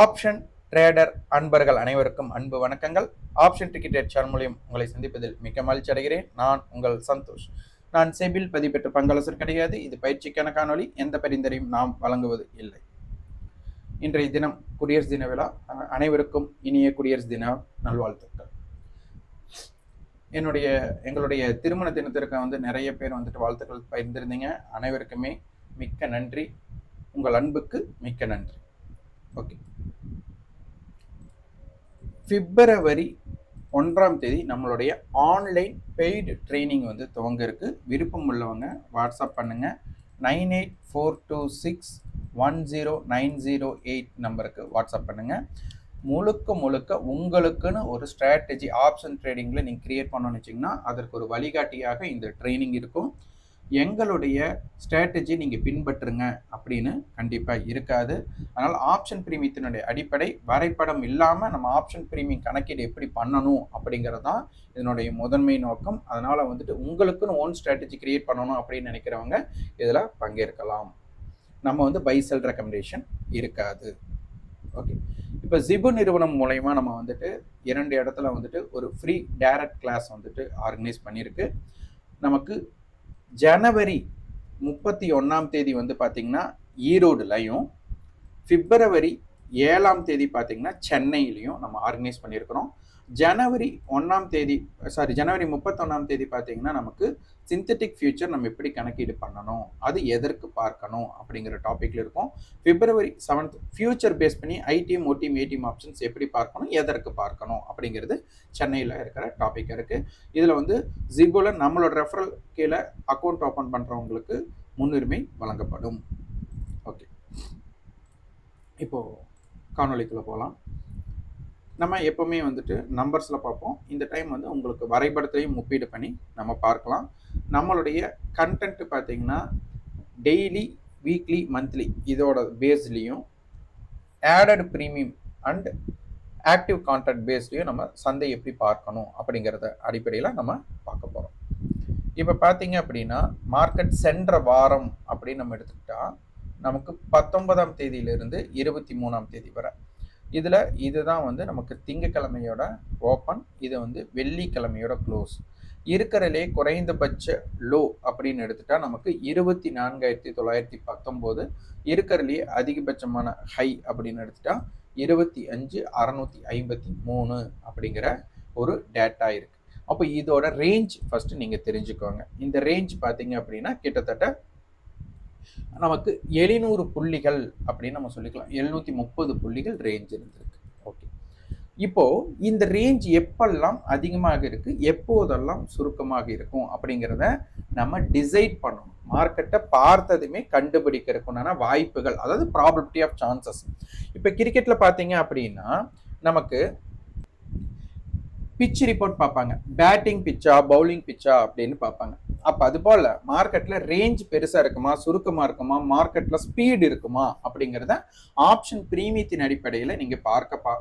Option trader அன்பர்கள் அனைவருக்கும் அன்பு வணக்கங்கள். ஆப்ஷன் டிக்கெட் சேனல் மூலியம் உங்களை சந்திப்பதில் மிக்க மகிழ்ச்சி அடைகிறேன். நான் உங்கள் சந்தோஷ். நான் செபில் பதிவு பங்காளசர் கிடையாது. இது பயிற்சிக்கான காணொளி. எந்த பரிந்துரையும் நாம் வழங்குவது இல்லை. இன்றைய தினம் குடியரசு தின விழா. அனைவருக்கும் இனிய குடியரசு தின நல்வாழ்த்துக்கள். என்னுடைய எங்களுடைய திருமண தினத்திற்கு வந்து நிறைய பேர் வந்துட்டு வாழ்த்துக்கள் பகிர்ந்திருந்தீங்க. அனைவருக்குமே மிக்க நன்றி. உங்கள் அன்புக்கு மிக்க நன்றி. ஓகே பிப்ரவரி ஒன்றாம் தேதி நம்மளுடைய ஆன்லைன் பெய்டு ட்ரைனிங் வந்து துவங்க இருக்கு விருப்பம் உள்ளவங்க வாட்ஸ்அப் பண்ணுங்க. Nine eight four two six one zero nine zero eight நம்பருக்கு வாட்ஸ்அப் பண்ணுங்க. முழுக்க முழுக்க உங்களுக்குன்னு ஒரு ஸ்ட்ராட்டஜி ஆப்ஷன் ட்ரேடிங்கில் நீங்கள் கிரியேட் பண்ணணும்னு வச்சிங்கன்னா அதற்கு ஒரு வழிகாட்டியாக இந்த ட்ரைனிங் இருக்கும். எங்களுடைய ஸ்ட்ராட்டஜி நீங்கள் பின்பற்றுங்க அப்படின்னு கண்டிப்பாக இருக்காது. அதனால் ஆப்ஷன் பிரீமியத்தினுடைய அடிப்படை வரைபடம் இல்லாமல் நம்ம ஆப்ஷன் பிரீமியம் கணக்கீடு எப்படி பண்ணணும் அப்படிங்கிறது தான் இதனுடைய முதன்மை நோக்கம். அதனால் வந்துட்டு உங்களுக்குன்னு ஓன் ஸ்ட்ராட்டஜி கிரியேட் பண்ணணும் அப்படின்னு நினைக்கிறவங்க இதில் பங்கேற்கலாம். நம்ம வந்து பை செல் ரெக்கமெண்டேஷன் இருக்காது. ஓகே இப்போ ஜிபு நிறுவனம் மூலயமா நம்ம வந்துட்டு இரண்டு இடத்துல வந்துட்டு ஒரு ஃப்ரீ டேரக்ட் கிளாஸ் வந்துட்டு ஆர்கனைஸ் பண்ணியிருக்கு நமக்கு ஜனவரி முப்பத்தி ஒன்றாம் தேதி வந்து பார்த்திங்கன்னா ஈரோடுலையும் பிப்ரவரி ஏழாம் தேதி பார்த்திங்கன்னா சென்னையிலையும் நம்ம ஆர்கனைஸ் பண்ணியிருக்கிறோம். ஜனவரி ஒன்றாம் தேதி சாரி ஜனவரி முப்பத்தொன்னாம் தேதி பார்த்தீங்கன்னா நமக்கு சிந்தட்டிக் ஃபியூச்சர் நம்ம எப்படி கணக்கீடு பண்ணணும் அது எதற்கு பார்க்கணும் அப்படிங்கிற டாப்பிக்கில் இருக்கும். பிப்ரவரி செவன்த் ஃபியூச்சர் பேஸ் பண்ணி ஐடிஎம் ஓடிஎம் ஏடிஎம் ஆப்ஷன்ஸ் எப்படி பார்க்கணும் எதற்கு பார்க்கணும் அப்படிங்கிறது சென்னையில் இருக்கிற டாபிக் இருக்குது இதில் வந்து ஜிபோல நம்மளோட ரெஃபரல் கீழே அக்கௌண்ட் ஓப்பன் பண்ணுறவங்களுக்கு முன்னுரிமை வழங்கப்படும். ஓகே இப்போது காணொளிக்குள்ளே போகலாம். நம்ம எப்போவுமே வந்துட்டு நம்பர்ஸில் பார்ப்போம். இந்த டைம் வந்து உங்களுக்கு வரைபடத்தையும் ஒப்பீடு பண்ணி நம்ம பார்க்கலாம். நம்மளுடைய கண்டென்ட் பார்த்தீங்கன்னா டெய்லி வீக்லி மந்த்லி இதோட பேஸ்லேயும் added premium and active contract பேஸ்லேயும் நம்ம சந்தை எப்படி பார்க்கணும் அப்படிங்கிறத அடிப்படையில் நம்ம பார்க்க போகிறோம் இப்போ பார்த்தீங்க அப்படின்னா மார்க்கெட் சென்ற வாரம் அப்படின்னு நம்ம எடுத்துக்கிட்டால் நமக்கு பத்தொன்பதாம் தேதியிலிருந்து இருபத்தி மூணாம் தேதி வரை இதில் இதுதான் வந்து நமக்கு திங்கக்கிழமையோட ஓப்பன் இது வந்து வெள்ளிக்கிழமையோட க்ளோஸ் இருக்கிறதுலே குறைந்தபட்ச லோ அப்படின்னு எடுத்துட்டா நமக்கு இருபத்தி நான்காயிரத்தி தொள்ளாயிரத்தி பத்தொம்போது இருக்கிறதுலே அதிகபட்சமான ஹை அப்படின்னு எடுத்துட்டா இருபத்தி அஞ்சு அறநூற்றி ஐம்பத்தி மூணு அப்படிங்கிற ஒரு டேட்டா இருக்கு. அப்போ இதோட ரேஞ்ச் ஃபர்ஸ்ட் நீங்கள் தெரிஞ்சுக்கோங்க. இந்த ரேஞ்ச் பார்த்தீங்க அப்படின்னா கிட்டத்தட்ட நமக்கு எழுநூறு புள்ளிகள் அப்படின்னு நம்ம சொல்லிக்கலாம். எழுநூற்றி முப்பது புள்ளிகள் ரேஞ்ச் இருந்திருக்கு. ஓகே இப்போது இந்த ரேஞ்ச் எப்பெல்லாம் அதிகமாக இருக்குது எப்போதெல்லாம் சுருக்கமாக இருக்கும் அப்படிங்கிறத நம்ம டிசைட் பண்ணணும். மார்க்கெட்டை பார்த்ததுமே கண்டுபிடிக்கிறதுக்குண்டான வாய்ப்புகள் அதாவது ப்ராபபிலிட்டி ஆஃப் சான்சஸ் இப்போ கிரிக்கெட்டில் பார்த்தீங்க அப்படின்னா நமக்கு பிச் ரிப்போர்ட் பார்ப்பாங்க. பேட்டிங் பிச்சா பவுலிங் பிச்சா அப்படின்னு பார்ப்பாங்க. அப்போ அது போல் மார்க்கெட்டில் ரேஞ்ச் பெருசாக இருக்குமா சுருக்கமாக இருக்குமா மார்க்கெட்டில் ஸ்பீடு இருக்குமா அப்படிங்கிறத ஆப்ஷன் பிரீமியத்தின் அடிப்படையில் நீங்கள் பார்க்க பா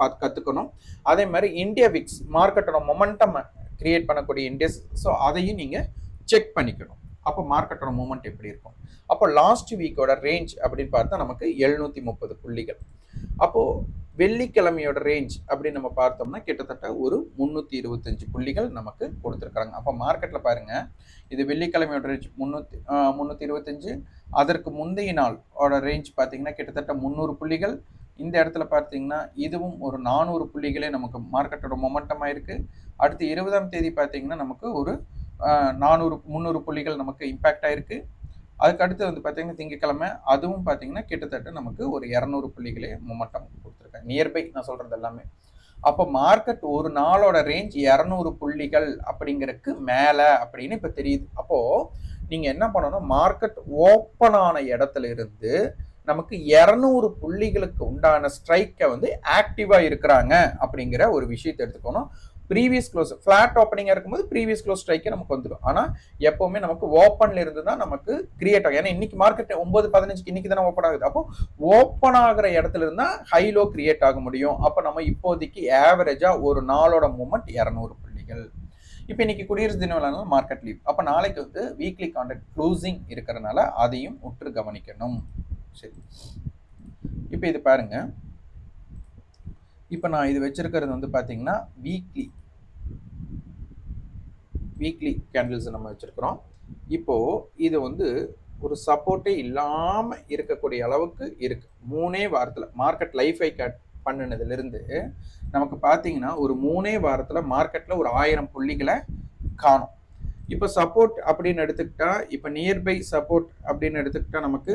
பார்த்து கற்றுக்கணும் அதே மாதிரி இந்தியா விக்ஸ் மார்க்கெட்டோட மொமெண்டம் கிரியேட் பண்ணக்கூடிய இண்டெக்ஸ் ஸோ அதையும் நீங்கள் செக் பண்ணிக்கணும். அப்போ மார்க்கெட்டோட மூமெண்ட் எப்படி இருக்கும்? அப்போ லாஸ்ட் வீக்கோட ரேஞ்ச் அப்படின்னு பார்த்தா நமக்கு எழுநூற்றி முப்பது புள்ளிகள். அப்போது வெள்ளிக்கிழமையோட ரேஞ்ச் அப்படின்னு நம்ம பார்த்தோம்னா கிட்டத்தட்ட ஒரு முந்நூற்றி இருபத்தஞ்சு புள்ளிகள் நமக்கு கொடுத்துருக்காங்க அப்போ மார்க்கெட்டில் பாருங்கள் இது வெள்ளிக்கிழமையோட ரேஞ்ச் முந்நூற்றி முந்நூற்றி இருபத்தஞ்சு. அதற்கு முந்தைய நாள் ஓட ரேஞ்ச் பார்த்தீங்கன்னா கிட்டத்தட்ட முந்நூறு புள்ளிகள். இந்த இடத்துல பார்த்தீங்கன்னா இதுவும் ஒரு நானூறு புள்ளிகளே நமக்கு மார்க்கெட்டோட மொமெண்டமாக இருக்குது அடுத்து இருபதாம் தேதி பார்த்தீங்கன்னா நமக்கு ஒரு நானூறு முந்நூறு புள்ளிகள் நமக்கு இம்பேக்ட் ஆகிருக்கு அதுக்கு அடுத்து வந்து பார்த்தீங்கன்னா திங்கக்கிழமை அதுவும் பார்த்தீங்கன்னா கிட்டத்தட்ட நமக்கு ஒரு இரநூறு புள்ளிகளே மொமெண்டம் கொடுத்துருக்காங்க. நியர்பை நான் சொல்கிறது எல்லாமே. அப்போ மார்க்கெட் ஒரு நாளோட ரேஞ்ச் இரநூறு புள்ளிகள் அப்படிங்கிறதுக்கு மேலே அப்படின்னு இப்போ தெரியுது. அப்போது நீங்கள் என்ன பண்ணணும்? மார்க்கெட் ஓப்பன் ஆன இடத்துல இருந்து நமக்கு இரநூறு புள்ளிகளுக்கு உண்டான ஸ்ட்ரைக்கை வந்து ஆக்டிவாக இருக்கிறாங்க அப்படிங்கிற ஒரு விஷயத்தை எடுத்துக்கணும். ப்ரீவியஸ் க்ளோஸ் ஃப்ளாட் ஓப்பனிங்காக இருக்கும்போது ப்ரீவியஸ் க்ளோஸ் ஸ்ட்ரைக்கே நமக்கு வந்துடும். ஆனால் எப்போவுமே நமக்கு ஓப்பனில் இருந்து தான் நமக்கு கிரியேட் ஆகும். ஏன்னா இன்னைக்கு மார்க்கெட் ஒன்பது பதினஞ்சுக்கு இன்னைக்கு தானே ஓப்பன் ஆகுது. அப்போ ஓப்பன் ஆகிற இடத்துல இருந்தால் ஹை லோ கிரியேட் ஆக முடியும். அப்போ நம்ம இப்போதைக்கு ஆவரேஜாக ஒரு நாளோட மூமெண்ட் இரநூறு புள்ளிகள். இப்போ இன்னைக்கு குடியரசு தின விழானால மார்க்கெட் லீவ் அப்போ நாளைக்கு வந்து வீக்லி கான்ட்ராக்ட் க்ளோசிங் இருக்கிறனால அதையும் உற்று கவனிக்கணும். சரி. இப்போ இது பாருங்க. இப்போ நான் இது வச்சிருக்கிறது வந்து பார்த்தீங்கன்னா வீக்லி வீக்லி கேண்டில்ஸ் நம்ம வச்சுருக்குறோம். இப்போது இது வந்து ஒரு சப்போர்ட்டே இல்லாமல் இருக்கக்கூடிய அளவுக்கு இருக்குது மூணே வாரத்தில் மார்க்கெட் லைஃபை கட் பண்ணினதுலேருந்து நமக்கு பார்த்தீங்கன்னா ஒரு மூணே வாரத்தில் மார்க்கெட்டில் ஒரு ஆயிரம் புள்ளிகளை காணும். இப்போ சப்போர்ட் அப்படின்னு எடுத்துக்கிட்டா இப்போ நியர்பை சப்போர்ட் அப்படின்னு எடுத்துக்கிட்டா நமக்கு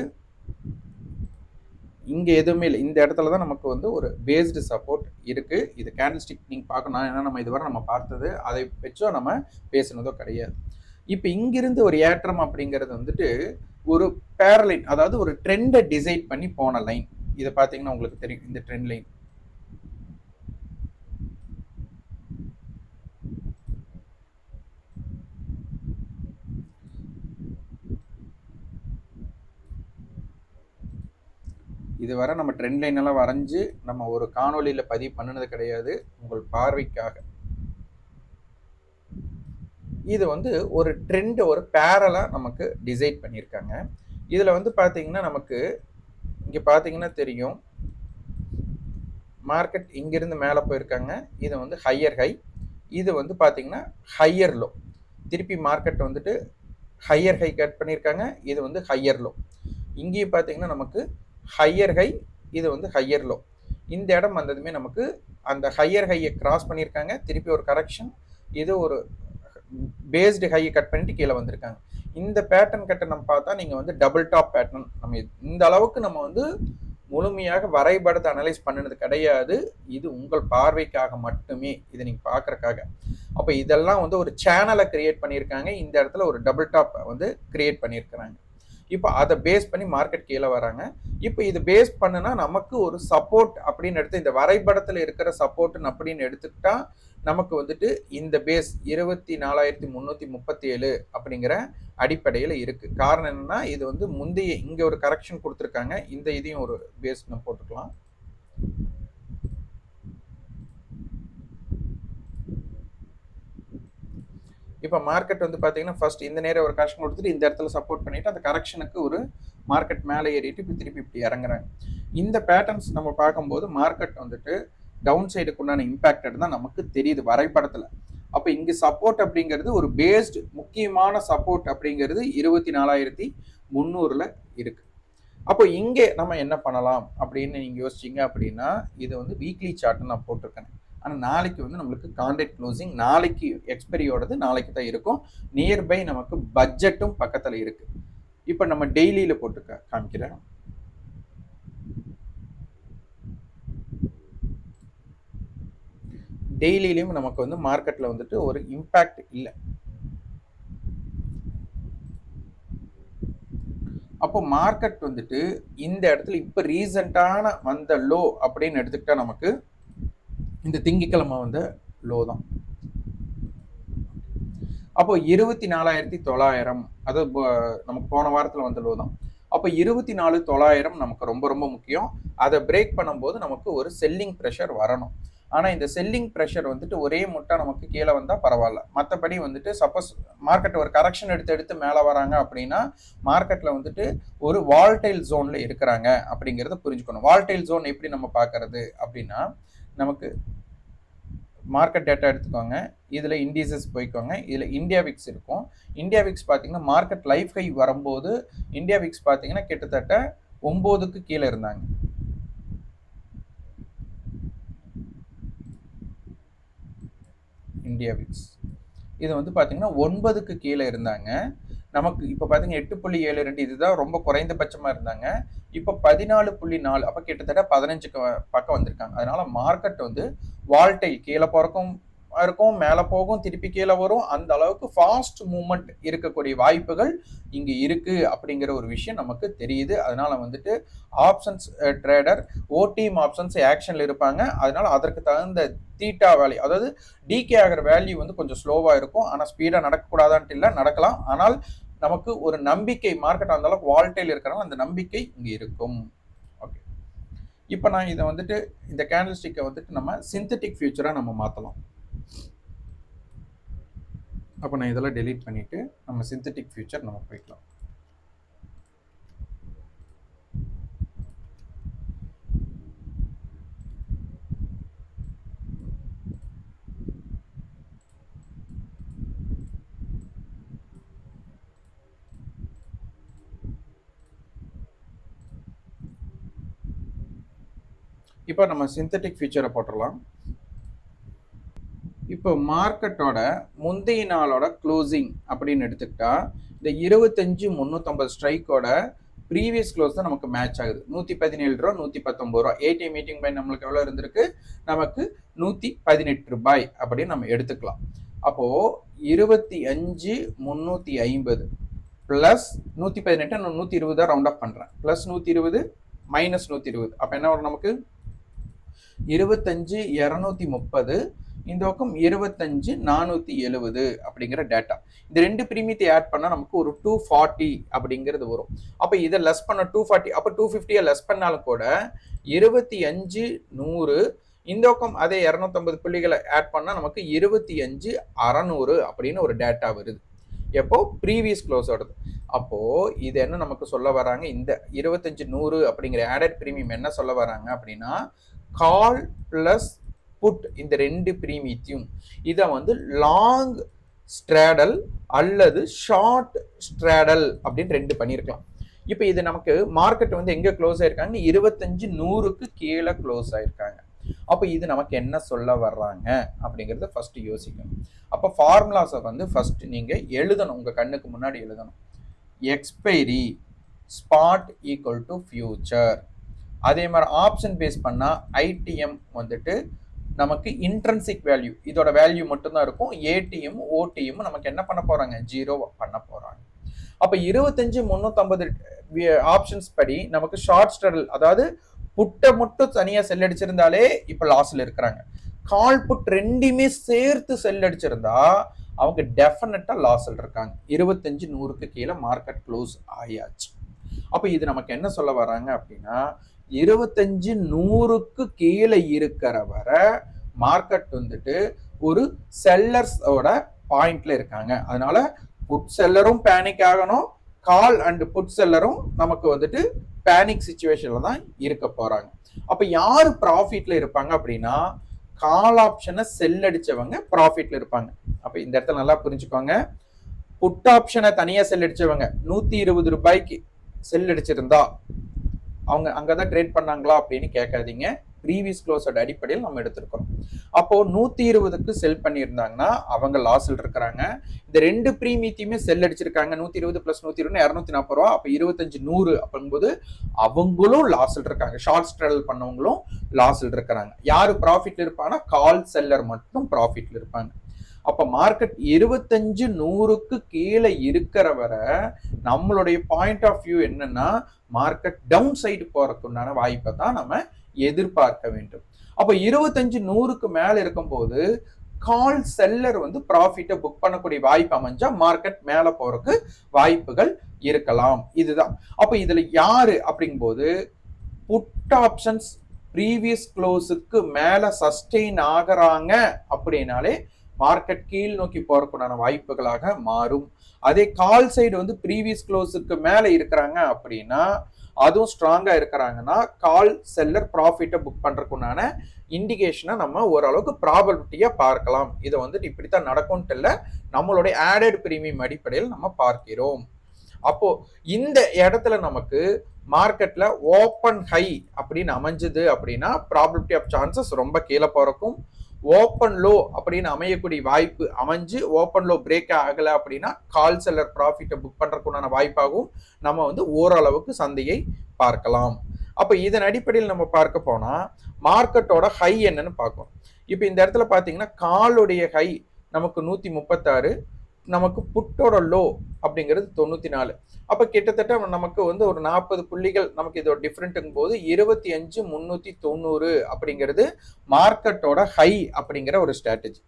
இங்கே எதுவுமே இல்லை. இந்த இடத்துல தான் நமக்கு வந்து ஒரு பேஸ்டு சப்போர்ட் இருக்குது இது கேண்டில்ஸ்டிக் நீங்கள் பார்க்கணும் ஏன்னா நம்ம இதுவரை நம்ம பார்த்தது அதை வச்சோ நம்ம பேசுனதோ கிடையாது. இப்போ இங்கிருந்து ஒரு ஏற்றம் அப்படிங்கிறது வந்துட்டு ஒரு பேரலைன் அதாவது ஒரு ட்ரெண்டை டிசைட் பண்ணி போன லைன் இதை பார்த்தீங்கன்னா உங்களுக்கு தெரியும் இந்த ட்ரெண்ட் லைன் இதுவரை நம்ம ட்ரெண்ட் லைன் எல்லாம் வரைஞ்சி நம்ம ஒரு காணொலியில் பதிவு பண்ணினது கிடையாது. உங்கள் பார்வைக்காக. இது வந்து ஒரு ட்ரெண்ட் ஒரு பேரலாக நமக்கு டிசைட் பண்ணியிருக்காங்க. இதில் வந்து பார்த்தீங்கன்னா நமக்கு இங்கே பார்த்தீங்கன்னா தெரியும். மார்க்கெட் இங்கேருந்து மேலே போயிருக்காங்க. இது வந்து ஹையர் ஹை இது வந்து பார்த்தீங்கன்னா ஹையர் லோ திருப்பி மார்க்கெட் வந்துட்டு ஹையர் ஹை கட் பண்ணியிருக்காங்க. இது வந்து ஹையர் லோ இங்கேயும் பார்த்தீங்கன்னா நமக்கு ஹையர் ஹை இது வந்து ஹையர் லோ இந்த இடம் வந்ததுமே நமக்கு அந்த ஹையர் ஹையை கிராஸ் பண்ணியிருக்காங்க. திருப்பி ஒரு கரெக்ஷன் இது ஒரு பேஸ்டு ஹையை கட் பண்ணிட்டு கீழே வந்திருக்காங்க. இந்த பேட்டர்ன் கட்ட நம்ம பார்த்தா நீங்கள் வந்து டபுள் டாப் பேட்டர்ன் நம்ம இந்த அளவுக்கு நம்ம வந்து முழுமையாக வரைபடத்தை அனலைஸ் பண்ணினது கிடையாது. இது உங்கள் பார்வைக்காக மட்டுமே இதை நீங்கள் பார்க்குறக்காக. அப்போ இதெல்லாம் வந்து ஒரு சேனலை கிரியேட் பண்ணியிருக்காங்க. இந்த இடத்துல ஒரு டபுள் டாப் வந்து கிரியேட் பண்ணியிருக்கிறாங்க. இப்போ அதை பேஸ் பண்ணி மார்க்கெட் கீழே வராங்க. இப்போ இது பேஸ் பண்ணுனா நமக்கு ஒரு சப்போர்ட் அப்படின்னு எடுத்து இந்த வரைபடத்தில் இருக்கிற சப்போர்ட்னு அப்படின்னு எடுத்துக்கிட்டா நமக்கு வந்துட்டு இந்த பேஸ் இருபத்தி நாலாயிரத்தி முந்நூற்றி முப்பத்தி ஏழு அப்படிங்கிற அடிப்படையில் இருக்குது காரணம் என்னென்னா இது வந்து முந்தைய இங்கே ஒரு கரெக்ஷன் கொடுத்துருக்காங்க. இந்த இதையும் ஒரு பேஸ் நம்ம போட்டுக்கலாம். இப்போ மார்க்கெட் வந்து பார்த்தீங்கன்னா ஃபர்ஸ்ட் இந்த நேரம் ஒரு கரெக்ஷன் கொடுத்துட்டு இந்த இடத்துல சப்போர்ட் பண்ணிட்டு அந்த கரெக்ஷனுக்கு ஒரு மார்க்கெட் மேலே ஏறிட்டு இப்போ திருப்பி இப்படி இறங்குறாங்க. இந்த பேட்டர்ன்ஸ் நம்ம பார்க்கும்போது மார்க்கெட் வந்துட்டு டவுன் சைடுக்கு உண்டான இம்பாக்டட் தான் நமக்கு தெரியுது வரைபடத்தில். அப்போ இங்கே சப்போர்ட் அப்படிங்கிறது ஒரு பேஸ்டு முக்கியமான சப்போர்ட் அப்படிங்கிறது இருபத்தி நாலாயிரத்தி முந்நூறில் இருக்கு. அப்போ இங்கே நம்ம என்ன பண்ணலாம் அப்படின்னு நீங்கள் யோசிச்சிங்க அப்படின்னா இது வந்து வீக்லி சார்ட்டு நான் போட்டிருக்கேன். ஆனால் நாளைக்கு வந்து நம்மளுக்கு கான்ட்ராக்ட் க்ளோசிங் நாளைக்கு எக்ஸ்பெரியோடது நாளைக்கு தான் இருக்கும். நியர்பை நமக்கு பட்ஜெட்டும் பக்கத்தில் இருக்குது இப்போ நம்ம டெய்லியில் போட்டுக்க காமிக்கிறேன். டெய்லியிலையும் நமக்கு வந்து மார்க்கெட்டில் வந்துட்டு ஒரு இம்பேக்ட் இல்லை. அப்போ மார்க்கெட் வந்துட்டு இந்த இடத்துல இப்போ ரீசண்டான வந்த லோ அப்படின்னு எடுத்துக்கிட்டால் நமக்கு இந்த திங்கக்கிழமை வந்து லோ தான் அப்போ இருபத்தி நாலாயிரத்தி தொள்ளாயிரம் அது நமக்கு போன வாரத்தில் வந்து லோ தான் அப்போ இருபத்தி நாலு தொள்ளாயிரம் நமக்கு ரொம்ப ரொம்ப முக்கியம். அதை பிரேக் பண்ணும்போது நமக்கு ஒரு செல்லிங் ப்ரெஷர் வரணும். ஆனால் இந்த செல்லிங் ப்ரெஷர் வந்துட்டு ஒரே முட்டை நமக்கு கீழே வந்தால் பரவாயில்ல. மற்றபடி வந்துட்டு சப்போஸ் மார்க்கெட் ஒரு கரெக்ஷன் எடுத்து எடுத்து மேலே வராங்க அப்படின்னா மார்க்கெட்டில் வந்துட்டு ஒரு வால்டைல் ஜோனில் இருக்கிறாங்க அப்படிங்கிறத புரிஞ்சுக்கணும். வால்டைல் ஜோன் எப்படி நம்ம பார்க்கறது அப்படின்னா நமக்கு மார்க்கெட் டேட்டா எடுத்துக்கோங்க. இதில் இண்டீசஸ் போய்க்கோங்க. இதில் இந்தியா விக்ஸ் இருக்கும். இந்தியா விக்ஸ் பார்த்தீங்கன்னா மார்க்கெட் லைஃப் ஹை வரும்போது இந்தியா விக்ஸ் பார்த்தீங்கன்னா கிட்டத்தட்ட ஒம்போதுக்கு கீழே இருந்தாங்க. இந்தியா விக்ஸ் இது வந்து பார்த்தீங்கன்னா ஒன்பதுக்கு கீழே இருந்தாங்க. நமக்கு இப்போ பார்த்தீங்கன்னா எட்டு புள்ளி ஏழு ரெண்டு இதுதான் ரொம்ப குறைந்தபட்சமாக இருந்தாங்க. இப்போ பதினாலு புள்ளி நாலு அப்போ கிட்டத்தட்ட பதினஞ்சுக்கு பக்கம் வந்திருக்காங்க. அதனால மார்க்கெட் வந்து வால்டைல் கீழே போறக்கும் இருக்கும் மேலே போகும் திருப்பி கீழே வரும். அந்த அளவுக்கு ஃபாஸ்ட் மூமெண்ட் இருக்கக்கூடிய வாய்ப்புகள் இங்கே இருக்கு அப்படிங்கிற ஒரு விஷயம் நமக்கு தெரியுது. அதனால வந்துட்டு ஆப்ஷன்ஸ் ட்ரேடர் ஓடிஎம் ஆப்ஷன்ஸ் ஆக்ஷனில் இருப்பாங்க. அதனால அதற்கு தகுந்த தீட்டா வேல்யூ அதாவது டிகே ஆகிற வேல்யூ வந்து கொஞ்சம் ஸ்லோவாக இருக்கும். ஆனால் ஸ்பீடாக நடக்கக்கூடாதான்ட்டு இல்லை நடக்கலாம். ஆனால் நமக்கு ஒரு நம்பிக்கை மார்க்கெட் அந்த அளவுக்கு வால்டைல் இருக்கிறனால அந்த நம்பிக்கை இங்கே இருக்கும். ஓகே இப்போ நான் இதை வந்துட்டு இந்த கேண்டில் ஸ்டிக்கை வந்துட்டு நம்ம சிந்தட்டிக் ஃபியூச்சராக நம்ம மாற்றலாம் அப்போ நான் இதெல்லாம் டெலீட் பண்ணிவிட்டு நம்ம சிந்தட்டிக் ஃபியூச்சர் நம்ம போய்க்கலாம். இப்போ நம்ம சிந்தட்டிக் ஃபியூச்சரை போட்டுடலாம். இப்போ மார்க்கெட்டோட முந்தைய நாளோட க்ளோசிங் அப்படின்னு எடுத்துக்கிட்டா இந்த இருபத்தஞ்சு முந்நூற்றம்பது ஸ்ட்ரைக்கோட ப்ரீவியஸ் க்ளோஸ் தான் நமக்கு மேட்ச் ஆகுது. நூற்றி பதினேழு ரூபா. நூற்றி பத்தொம்பது ரூபா ஏடிஎம் மீட்டிங் பை நம்மளுக்கு எவ்வளோ இருந்திருக்கு? நமக்கு நூற்றி பதினெட்டு ரூபாய் அப்படின்னு நம்ம எடுத்துக்கலாம். அப்போது இருபத்தி அஞ்சு முந்நூற்றி ஐம்பது ப்ளஸ் நூற்றி பதினெட்டு நான் நூற்றி இருபதாக ரவுண்ட் ஆஃப் பண்ணுறேன் ப்ளஸ் நூற்றி இருபது மைனஸ் நூற்றி இருபது. அப்போ என்ன வரும் நமக்கு? இருபத்தஞ்சு இரநூத்தி முப்பது இந்த பக்கம் இருபத்தஞ்சு நானூற்றி எழுவது அப்படிங்கிற டேட்டா இந்த ரெண்டு பிரீமியத்தை ஆட் பண்ணால் நமக்கு ஒரு டூ ஃபார்ட்டி அப்படிங்கிறது வரும். அப்போ இதை லெஸ் பண்ண டூ ஃபார்ட்டி அப்போ டூ ஃபிஃப்டியை லெஸ் பண்ணாலும் கூட இருபத்தி அஞ்சு நூறு இந்த பக்கம் அதே இரநூத்தம்பது புள்ளிகளை ஆட் பண்ணால் நமக்கு இருபத்தி அஞ்சு அறநூறு அப்படின்னு ஒரு டேட்டா வருது. எப்போ? ப்ரீவியஸ் க்ளோஸோடது அப்போ இது என்ன நமக்கு சொல்ல வராங்க? இந்த இருபத்தஞ்சு நூறு அப்படிங்கிற ஆடட் ப்ரீமியம் என்ன சொல்ல வராங்க அப்படின்னா கால் ப்ளஸ் புட் இந்த ரெண்டு ப்ரீமியத்தையும். இதை வந்து லாங் ஸ்ட்ராடல் அல்லது ஷார்ட் ஸ்ட்ராடல் அப்படின்னு ரெண்டு பண்ணியிருக்கலாம். இப்போ இது நமக்கு மார்க்கெட் வந்து எங்கே க்ளோஸ் ஆயிருக்காங்க? இருபத்தஞ்சு நூறுக்கு கீழே க்ளோஸ் ஆயிருக்காங்க. அப்போ இது நமக்கு என்ன சொல்ல வர்றாங்க? அப்படிங்கிறத ஃபர்ஸ்ட் யோசிக்கணும். அப்போ ஃபார்முலாஸை வந்து ஃபர்ஸ்ட் நீங்கள் எழுதணும். உங்கள் கண்ணுக்கு முன்னாடி எழுதணும். Expiry spot equal to future அதே மாதிரி ஆப்ஷன் பேஸ் பண்ணால் ஐடிஎம் வந்துட்டு நமக்கு இன்ட்ரன்சிக் வேல்யூ இதோட வேல்யூ மட்டும்தான் இருக்கும். ஏடிஎம் ஓடிஎம் நமக்கு என்ன பண்ண போகிறாங்க ஜீரோ பண்ண போகிறாங்க அப்போ இருபத்தஞ்சு முந்நூற்றம்பது ஆப்ஷன்ஸ் படி நமக்கு ஷார்ட் ஸ்டடல் அதாவது புட்டை மட்டும் தனியாக செல் அடிச்சிருந்தாலே இப்போ லாஸில் இருக்கிறாங்க. கால் புட் ரெண்டுமே சேர்த்து செல் அடிச்சிருந்தா அவங்க டெஃபினட்டாக லாஸில் இருக்காங்க. இருபத்தஞ்சு நூறுக்கு கீழே மார்க்கெட் க்ளோஸ் ஆயாச்சு. அப்போ இது நமக்கு என்ன சொல்ல வராங்க அப்படின்னா இருபத்தஞ்சு நூறுக்கு கீழே இருக்கிற வரை மார்க்கெட் வந்துட்டு ஒரு செல்லர்ஸோட பாயிண்ட்ல இருக்காங்க. அதனால புட் செல்லரும் பேனிக் ஆகணும். கால் அண்ட் புட் செல்லரும் நமக்கு வந்துட்டு பேனிக் சுச்சுவேஷன்ல தான் இருக்க போறாங்க. அப்ப யாரு ப்ராஃபிட்ல இருப்பாங்க அப்படின்னா கால் ஆப்ஷனை செல் அடிச்சவங்க ப்ராஃபிட்ல இருப்பாங்க. அப்ப இந்த இடத்துல நல்லா புரிஞ்சுக்கோங்க. புட் ஆப்ஷனை தனியா செல் அடிச்சவங்க நூத்தி இருபது ரூபாய்க்கு செல் அடிச்சிருந்தா அவங்க அங்கே தான் ட்ரேட் பண்ணாங்களா அப்படின்னு கேட்காதீங்க. ப்ரீவியஸ் க்ளோஸோட அடிப்படையில் நம்ம எடுத்திருக்கிறோம். அப்போ நூத்தி இருபதுக்கு செல் பண்ணியிருந்தாங்கன்னா அவங்க லாஸில் இருக்கிறாங்க. இந்த ரெண்டு ப்ரீமியத்தையுமே செல் அடிச்சிருக்காங்க. நூத்தி இருபது பிளஸ் நூத்தி இருபது இரநூத்தி நாற்பது ரூபா அப்போ இருபத்தஞ்சு நூறு அப்படிங்கும்போது அவங்களும் லாஸில் இருக்காங்க. ஷார்ட் ஸ்ட்ரல் பண்ணவங்களும் லாஸில் இருக்கிறாங்க. யாரு ப்ராஃபிட்ல இருப்பாங்கன்னா கால் செல்லர் மட்டும் ப்ராஃபிட்ல இருப்பாங்க. அப்ப மார்க்கெட் இருபத்தஞ்சு நூறுக்கு கீழே இருக்கிற வரை நம்மளுடைய பாயிண்ட் ஆஃப் வியூ என்னன்னா மார்க்கெட் டவுன் சைடு போறதுக்குண்டான வாய்ப்பை தான் நம்ம எதிர்பார்க்க வேண்டும். அப்போ இருபத்தஞ்சு நூறுக்கு மேலே இருக்கும்போது கால் செல்லர் வந்து ப்ராஃபிட்டை புக் பண்ணக்கூடிய வாய்ப்பு அமைஞ்சா மார்க்கெட் மேலே போறதுக்கு வாய்ப்புகள் இருக்கலாம். இதுதான். அப்போ இதில் யாரு அப்படிங்கும்போது புட் ஆப்ஷன்ஸ் ப்ரீவியஸ் க்ளோஸுக்கு மேலே சஸ்டெயின் ஆகிறாங்க அப்படின்னாலே மார்க்கெட் கீழ் நோக்கி போறதுக்குண்டான வாய்ப்புகளாக மாறும். அதே கால் சைடு வந்து ப்ரீவியஸ் க்ளோஸுக்கு மேலே இருக்கிறாங்க அப்படின்னா அதுவும் ஸ்ட்ராங்காக இருக்கிறாங்கன்னா கால் செல்லர் ப்ராஃபிட்டை புக் பண்றதுக்குண்டான இண்டிகேஷனை நம்ம ஓரளவுக்கு ப்ராபபிலிட்டியாக பார்க்கலாம். இதை வந்துட்டு இப்படித்தான் நடக்கும்ட்டு இல்லை நம்மளுடைய ஆடட் பிரீமியம் அடிப்படையில் நம்ம பார்க்கிறோம். அப்போது இந்த இடத்துல நமக்கு மார்க்கெட்டில் ஓப்பன் ஹை அப்படின்னு அமைஞ்சுது அப்படின்னா ப்ராபிலிட்டி ஆஃப் சான்சஸ் ரொம்ப கீழே போகிறக்கும் ஓப்பன் லோ அப்படின்னு அமையக்கூடிய வாய்ப்பு அமைஞ்சு ஓப்பன் லோ பிரேக் ஆகலை அப்படின்னா கால் செல்லர் ப்ராஃபிட்டை புக் பண்ணுறதுக்குண்டான வாய்ப்பாகவும் நம்ம வந்து ஓரளவுக்கு சந்தையை பார்க்கலாம். அப்போ இதன் அடிப்படையில் நம்ம பார்க்க போனால் மார்க்கெட்டோட ஹை என்னன்னு பார்க்கணும். இப்போ இந்த இடத்துல பார்த்தீங்கன்னா காலுடைய ஹை நமக்கு நூற்றி முப்பத்தாறு நமக்கு புட்டோட லோ அப்படிங்கிறது தொண்ணூற்றி நாலு அப்போ கிட்டத்தட்ட நமக்கு வந்து ஒரு நாற்பது புள்ளிகள் நமக்கு இதோட டிஃப்ரெண்ட்டுங்கும் போது இருபத்தி அஞ்சு முந்நூற்றி தொண்ணூறு அப்படிங்கிறது மார்க்கெட்டோட ஹை அப்படிங்கிற ஒரு ஸ்ட்ராட்டஜி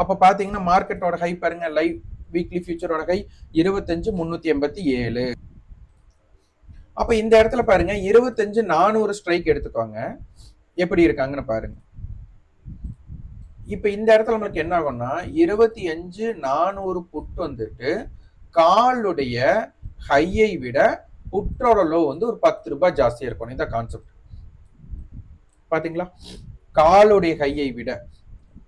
அப்போ பார்த்தீங்கன்னா மார்க்கெட்டோட ஹை பாருங்க லைவ் வீக்லி ஃபியூச்சரோட ஹை இருபத்தஞ்சு முந்நூற்றி எண்பத்தி ஏழு. அப்போ இந்த இடத்துல பாருங்க இருபத்தஞ்சு நானூறு ஸ்ட்ரைக் எடுத்துக்கோங்க. எப்படி இருக்காங்கன்னு பாருங்க. இப்போ இந்த இடத்துல நம்மளுக்கு என்ன ஆகும்னா இருபத்தி அஞ்சு நானூறு புட் வந்துட்டு காலுடைய ஹையை விட புட்டோட லோ வந்து ஒரு பத்து ரூபாய் ஜாஸ்தியாக இருக்கணும். இந்த கான்செப்ட் பார்த்தீங்களா காலுடைய ஹையை விட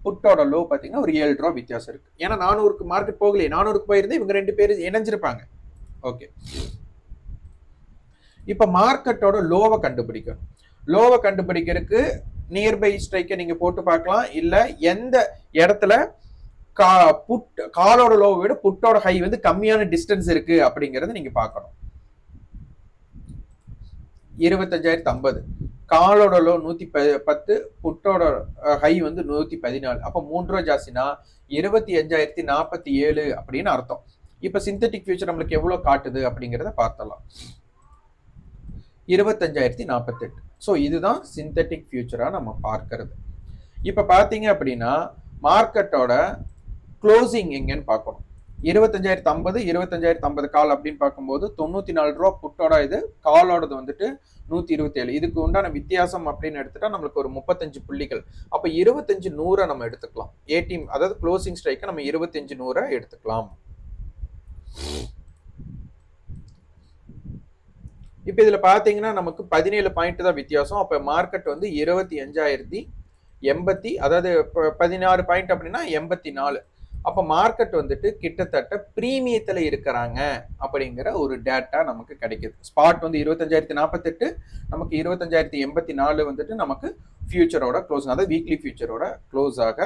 புட்டோட லோ பார்த்தீங்கன்னா ஒரு ஏழு ரூபா வித்தியாசம் இருக்கு. ஏன்னா நானூறுக்கு மார்க்கெட் போகலையே. நானூறுக்கு போயிருந்தே இவங்க ரெண்டு பேரும் இணைஞ்சிருப்பாங்க. ஓகே இப்போ மார்க்கெட்டோட லோவை கண்டுபிடிக்கணும். லோவை கண்டுபிடிக்கிறதுக்கு நியர்பை ஸ்ட்ரைக்கை நீங்க போட்டு பார்க்கலாம். இல்ல எந்த இடத்துல கா புட் காலோட லோவை விட புட்டோட ஹை வந்து கம்மியான டிஸ்டன்ஸ் இருக்கு அப்படிங்கறத நீங்க பார்க்கணும். இருபத்தஞ்சாயிரத்தி ஐம்பது. காலோட லோ நூத்தி ப- பத்து புட்டோட ஹை வந்து நூத்தி பதினாலு. அப்ப மூன்று ரூபா ஜாஸ்தினா இருபத்தி அஞ்சாயிரத்தி நாற்பத்தி ஏழு அப்படின்னு அர்த்தம். இப்ப சிந்தட்டிக் ஃபியூச்சர் நம்மளுக்கு எவ்வளவு காட்டுது அப்படிங்கிறத பார்த்தலாம் இருபத்தஞ்சாயிரத்தி நாற்பத்தெட்டு. ஸோ இதுதான் சிந்தட்டிக் ஃபியூச்சராக நம்ம பார்க்கறது. இப்போ பார்த்தீங்க அப்படின்னா மார்க்கெட்டோட க்ளோசிங் எங்கேன்னு பார்க்கணும். இருபத்தஞ்சாயிரத்தி ஐம்பது இருபத்தஞ்சாயிரத்தி ஐம்பது கால் அப்படின்னு பார்க்கும்போது தொண்ணூற்றி நாலு ரூபா புட்டோட இது காலோடது வந்துட்டு நூற்றி இருபத்தேழு. இதுக்கு உண்டான வித்தியாசம் அப்படின்னு எடுத்துட்டா நம்மளுக்கு ஒரு முப்பத்தஞ்சு புள்ளிகள். அப்போ இருபத்தஞ்சு நூறை நம்ம எடுத்துக்கலாம். ஏடிஎம் அதாவது க்ளோசிங் ஸ்ட்ரைக்கை நம்ம இருபத்தஞ்சு நூறை எடுத்துக்கலாம். இப்போ இதில் பார்த்தீங்கன்னா நமக்கு பதினேழு பாயிண்ட் தான் வித்தியாசம். அப்போ மார்க்கெட் வந்து இருபத்தி அஞ்சாயிரத்தி எண்பத்தி அதாவது பதினாறு பாயிண்ட் அப்படின்னா எண்பத்தி நாலு. அப்போ மார்க்கெட் வந்துட்டு கிட்டத்தட்ட ப்ரீமியத்தில் இருக்கிறாங்க அப்படிங்கிற ஒரு டேட்டா நமக்கு கிடைக்குது. ஸ்பாட் வந்து இருபத்தஞ்சாயிரத்தி நாற்பத்தெட்டு நமக்கு இருபத்தஞ்சாயிரத்தி எண்பத்தி நாலு வந்துட்டு நமக்கு ஃபியூச்சரோட க்ளோஸ் அதாவது வீக்லி ஃபியூச்சரோட க்ளோஸ் ஆக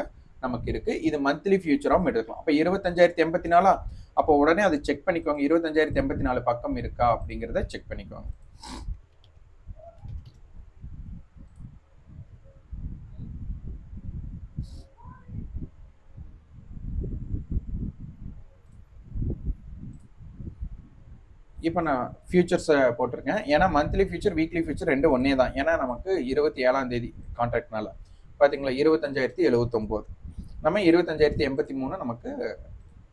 நமக்கு இருக்கு. இது மந்த்லி ஃபியூச்சராகவும் எடுக்கலாம் அப்போ இருபத்தஞ்சாயிரத்தி எண்பத்தி நாலா? அப்போ உடனே அதை செக் பண்ணிக்கோங்க இருபத்தஞ்சாயிரத்தி எண்பத்தி நாலு பக்கம் இருக்கா அப்படிங்கிறத செக் பண்ணிக்கோங்க இப்போ நான் ஃபியூச்சர்ஸை போட்டிருக்கேன். ஏன்னா மந்த்லி ஃபியூச்சர் வீக்லி ஃபியூச்சர் ரெண்டு ஒன்றே தான். ஏன்னா நமக்கு இருபத்தி ஏழாம் தேதி கான்ட்ராக்ட்னால பார்த்தீங்களா இருபத்தஞ்சாயிரத்தி எழுபத்தொம்போது நம்ம இருபத்தஞ்சாயிரத்தி எண்பத்தி மூணு நமக்கு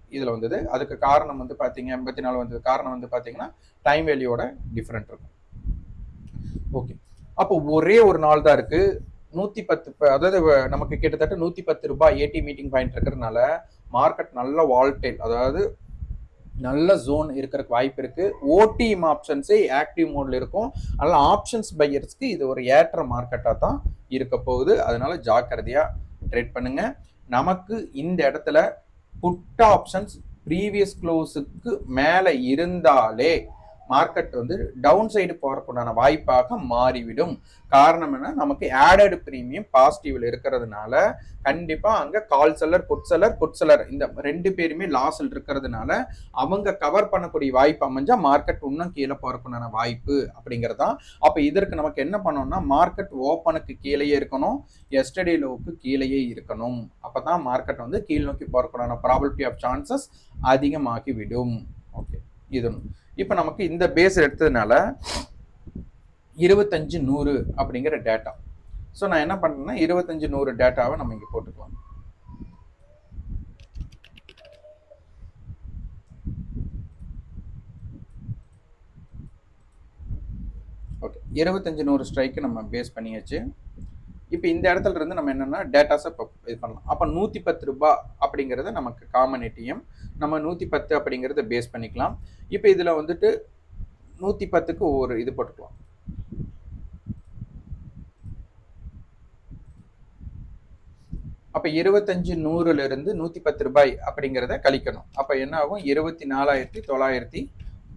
இதில் வந்தது. அதுக்கு காரணம் வந்து பார்த்தீங்க எண்பத்தி நாலு வந்தது. காரணம் வந்து பார்த்தீங்கன்னா டைம் வேல்யூவோட டிஃப்ரெண்ட் இருக்கும். ஓகே அப்போ ஒரே ஒரு நாள் தான் இருக்கு. நூற்றி பத்து அதாவது வ- நமக்கு கிட்டத்தட்ட நூற்றி பத்து ரூபாய் ஏடி மீட்டிங் பாயிண்ட் இருக்கிறதுனால மார்க்கெட் நல்ல வால்டைல் அதாவது நல்ல ஜோன் இருக்கிறதுக்கு வாய்ப்பு இருக்கு. ஓடிஎம் ஆப்ஷன்ஸே ஆக்டிவ் மோட்ல இருக்கும். அதனால ஆப்ஷன்ஸ் பையர்ஸ்க்கு இது ஒரு ஏற்ற மார்க்கெட்டாக தான் இருக்க போகுது. அதனால ஜாக்கிரதையாக ட்ரேட் பண்ணுங்க. நமக்கு இந்த இடத்துல புட் ஆப்ஷன்ஸ் ப்ரீவியஸ் க்ளோஸுக்கு மேலே இருந்தாலே மார்க்கெட் வந்து டவுன் சைடு போகிறக்குண்டான வாய்ப்பாக மாறிவிடும். காரணம் என்ன? நமக்கு ஆடட் ப்ரீமியம் பாசிட்டிவ்ல இருக்கிறதுனால கண்டிப்பாக அங்கே call seller put seller put seller இந்த ரெண்டு பேருமே லாஸில் இருக்கிறதுனால அவங்க கவர் பண்ணக்கூடிய வாய்ப்பு அமைஞ்சா மார்க்கெட் இன்னும் கீழே போகிறக்குண்டான வாய்ப்பு அப்படிங்கறதான் அப்போ இதற்கு நமக்கு என்ன பண்ணோம்னா மார்க்கெட் ஓப்பனுக்கு கீழேயே இருக்கணும். எஸ்டடி லோவுக்கு கீழேயே இருக்கணும். அப்போ தான் மார்க்கெட் வந்து கீழ் நோக்கி போகிறக்குண்டான ப்ராபபிலிட்டி ஆஃப் சான்சஸ் அதிகமாகிவிடும். ஓகே இது இப்போ நமக்கு இந்த பேஸ் எடுத்ததுனால இருபத்தஞ்சு நூறு அப்படிங்கிற டேட்டா ஸோ நான் என்ன பண்றேன்னா இருபத்தஞ்சு நூறு டேட்டாவை நம்ம இங்க போட்டுக்கலாம் ஓகே இருபத்தஞ்சு நூறு ஸ்ட்ரைக்கு நம்ம பேஸ் பண்ணியாச்சு. இப்போ இந்த இடத்துல இருந்து நம்ம என்னென்னா டேட்டாஸை இப்போ இது பண்ணலாம். அப்போ நூற்றி பத்து ரூபாய் அப்படிங்கிறத நமக்கு காமன் ஏடிஎம் நம்ம நூற்றி பத்து அப்படிங்கிறத பேஸ் பண்ணிக்கலாம். இப்போ இதில் வந்துட்டு நூற்றி பத்துக்கு ஒரு இது போட்டுக்கலாம். அப்போ இருபத்தஞ்சு நூறுலேருந்து நூற்றி பத்து ரூபாய் அப்படிங்கிறத கழிக்கணும். அப்போ என்ன ஆகும்? இருபத்தி நாலாயிரத்தி தொள்ளாயிரத்தி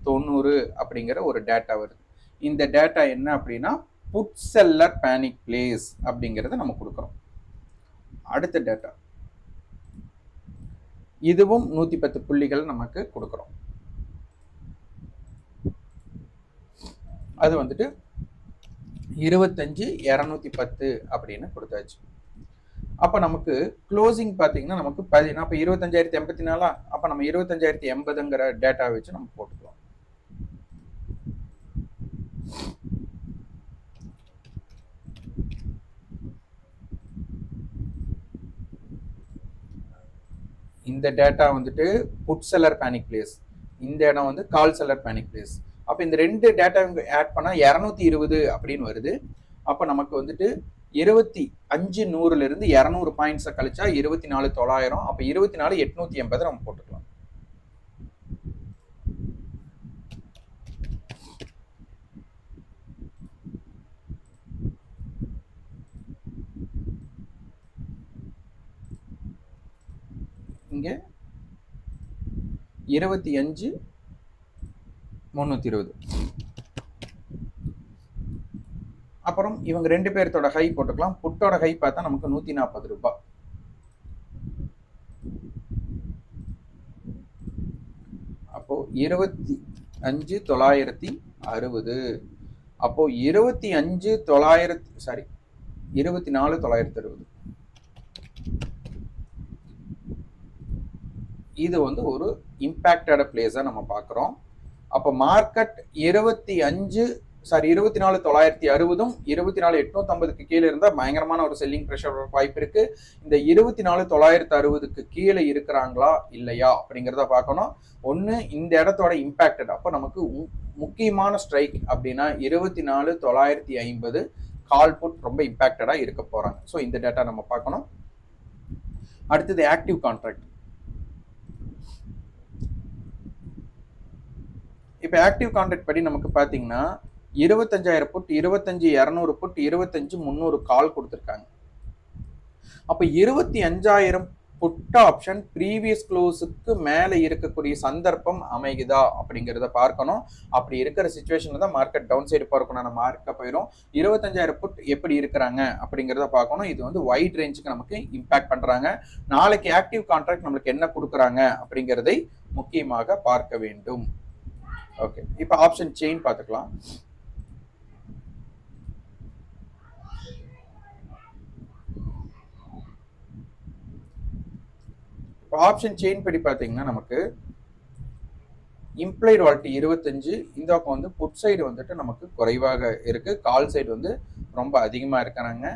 தொண்ணூறு அப்படிங்கிற ஒரு டேட்டா வருது. இந்த டேட்டா என்ன அப்படின்னா புட் செல்லர் பேனிக் பிளேஸ் அப்படிங்கிறத நம்ம கொடுக்குறோம். அடுத்த டேட்டா இதுவும் நூற்றி பத்து புள்ளிகள் நமக்கு கொடுக்குறோம். அது வந்துட்டு இருபத்தஞ்சு இரநூத்தி பத்து அப்படின்னு கொடுத்தாச்சு. அப்போ நமக்கு க்ளோசிங் பார்த்தீங்கன்னா நமக்கு பதினா அப்போ இருபத்தஞ்சாயிரத்தி எண்பத்தி நாலா? அப்போ நம்ம இருபத்தஞ்சாயிரத்தி எண்பதுங்கிற டேட்டா வச்சு நம்ம போட்டுக்கலாம் இந்த டேட்டா வந்துட்டு புட் செல்லர் பேனிக் பிளேஸ் இந்த இடம் வந்து கால் செல்லர் பேனிக் பிளேஸ் அப்போ இந்த ரெண்டு டேட்டா ஆட் பண்ணால் இரநூத்தி இருபது அப்படின்னு வருது. அப்போ நமக்கு வந்துட்டு இருபத்தி அஞ்சு நூறுலேருந்து இரநூறு பாயிண்ட்ஸை கழிச்சா இருபத்தி நாலு தொள்ளாயிரம். அப்போ இருபத்தி நாலு எட்நூற்றி எண்பது நம்ம போட்டுக்கலாம் இங்க இருபத்தி அஞ்சு முந்நூற்றி இருபது. அப்புறம் இவங்க ரெண்டு பேர்த்தோட ஹை போட்டுக்கலாம். புட்டோட ஹை பார்த்தா நமக்கு நூத்தி நாற்பது ரூபாய் அப்போ இருபத்தி அஞ்சு தொள்ளாயிரத்தி அறுபது. அப்போ இருபத்தி அஞ்சு தொள்ளாயிரத்தி சாரி இருபத்தி நாலு தொள்ளாயிரத்தி அறுபது. இது வந்து ஒரு இம்பேக்டட பிளேஸாக நம்ம பார்க்குறோம். அப்போ மார்க்கெட் இருபத்தி அஞ்சு சாரி இருபத்தி நாலு தொள்ளாயிரத்தி அறுபதும் இருபத்தி நாலு எட்நூத்தம்பதுக்கு கீழே இருந்தால் பயங்கரமான ஒரு செல்லிங் ப்ரெஷர் வாய்ப்பு இருக்கு. இந்த இருபத்தி நாலு தொள்ளாயிரத்தி அறுபதுக்கு கீழே இருக்கிறாங்களா இல்லையா அப்படிங்கிறத பார்க்கணும். ஒன்று இந்த இடத்தோட இம்பேக்டட் அப்போ நமக்கு மு- முக்கியமான ஸ்ட்ரைக் அப்படின்னா இருபத்தி நாலு தொள்ளாயிரத்தி ஐம்பது கால் புட் ரொம்ப இம்பேக்டடாக இருக்க போகிறாங்க ஸோ இந்த டேட்டா நம்ம பார்க்கணும். அடுத்தது ஆக்டிவ் கான்ட்ராக்ட் இப்போ ஆக்டிவ் கான்டாக்ட் படி நமக்கு பார்த்தீங்கன்னா இருபத்தஞ்சாயிரம் புட் இருபத்தஞ்சி இரநூறு புட் இருபத்தஞ்சு முந்நூறு கால் கொடுத்துருக்காங்க. அப்போ இருபத்தி அஞ்சாயிரம் புட் ஆப்ஷன் ப்ரீவியஸ் க்ளோஸுக்கு மேலே இருக்கக்கூடிய சந்தர்ப்பம் அமைகுதா அப்படிங்கிறத பார்க்கணும். அப்படி இருக்கிற சுச்சுவேஷனில் தான் மார்க்கெட் டவுன் சைடு போகிறக்குண்டான மார்க்கெட் போயிடும் இருபத்தஞ்சாயிரம் புட் எப்படி இருக்கிறாங்க அப்படிங்கிறத பார்க்கணும். இது வந்து வைட் ரேஞ்சுக்கு நமக்கு இம்பேக்ட் பண்ணுறாங்க நாளைக்கு ஆக்டிவ் கான்ட்ராக்ட் நம்மளுக்கு என்ன கொடுக்குறாங்க அப்படிங்கிறதை முக்கியமாக பார்க்க வேண்டும். ஓகே இப்போ ஆப்ஷன் செயின் பார்த்துக்கலாம் இப்போ ஆப்ஷன் செயின் படி பார்த்தீங்கன்னா நமக்கு இம்ப்ளைட் வால்ட்டி இருபத்தஞ்சு இந்த பக்கம் வந்து புட் சைடு வந்துட்டு நமக்கு குறைவாக இருக்கு. கால் சைடு வந்து ரொம்ப அதிகமாக இருக்கிறாங்க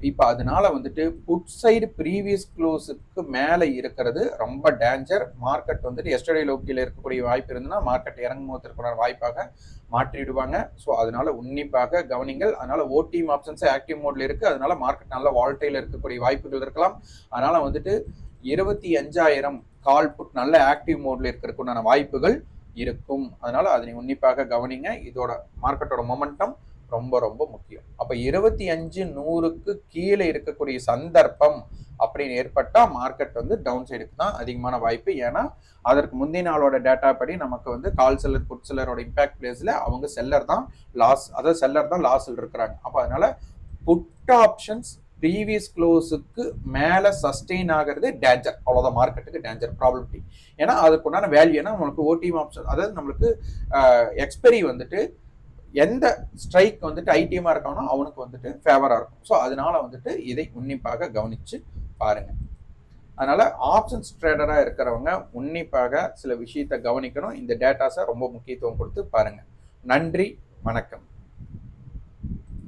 இப்போ அதனால வந்துட்டு புட் சைடு ப்ரீவியஸ் க்ளோஸுக்கு மேலே இருக்கிறது ரொம்ப டேஞ்சர் மார்க்கெட் வந்துட்டு எஸ்டர்டே லோக்கியில் இருக்கக்கூடிய வாய்ப்பு இருந்ததுன்னா மார்க்கெட் இறங்கும் போது இருக்கிற வாய்ப்பாக மாற்றிடுவாங்க. ஸோ அதனால உன்னிப்பாக கவனிங்கள். அதனால ஓடிஎம் ஆப்ஷன்ஸ் ஆக்டிவ் மோட்ல இருக்கு. அதனால மார்க்கெட் நல்ல வால்டையில் இருக்கக்கூடிய வாய்ப்புகள் இருக்கலாம். அதனால வந்துட்டு இருபத்தி அஞ்சாயிரம் கால் புட் நல்ல ஆக்டிவ் மோட்ல இருக்கிறதுக்குண்டான வாய்ப்புகள் இருக்கும். அதனால அதனை உன்னிப்பாக கவனிங்க. இதோட மார்க்கெட்டோட மொமெண்டம் ரொம்ப ரொம்ப முக்கியம். அப்போ இருபத்தி அஞ்சு நூறுக்கு கீழே இருக்கக்கூடிய சந்தர்ப்பம் அப்படின்னு ஏற்பட்டால் மார்க்கெட் வந்து டவுன் சைடுக்கு தான் அதிகமான வாய்ப்பு. ஏன்னா அதற்கு முந்தைய நாளோட டேட்டா படி நமக்கு வந்து கால் செல்லர் குட் செல்லரோட இம்பாக்ட் பிளேஸில் அவங்க செல்லர் தான் லாஸ் அதாவது செல்லர் தான் லாஸில் இருக்கிறாங்க. அப்போ அதனால புட் ஆப்ஷன்ஸ் ப்ரீவியஸ் க்ளோஸுக்கு மேலே சஸ்டெயின் ஆகிறது டேஞ்சர் அவ்வளோதான் மார்க்கெட்டுக்கு டேஞ்சர் ப்ராப்ளமிட்டி ஏன்னா அதுக்குண்டான வேல்யூ ஏன்னா நம்மளுக்கு ஓடிஎம் ஆப்ஷன் அதாவது நம்மளுக்கு எக்ஸ்பெரி வந்துட்டு எந்த ஸ்ட்ரைக் வந்துட்டு ஐடிஎம்மாக இருக்கானோ அவனுக்கு வந்துட்டு ஃபேவராக இருக்கும். ஸோ அதனால வந்துட்டு இதை உன்னிப்பாக கவனித்து பாருங்க. அதனால் ஆப்ஷன்ஸ் ட்ரேடராக இருக்கிறவங்க உன்னிப்பாக சில விஷயத்தை கவனிக்கணும். இந்த டேட்டாஸை ரொம்ப முக்கியத்துவம் கொடுத்து பாருங்க. நன்றி வணக்கம்.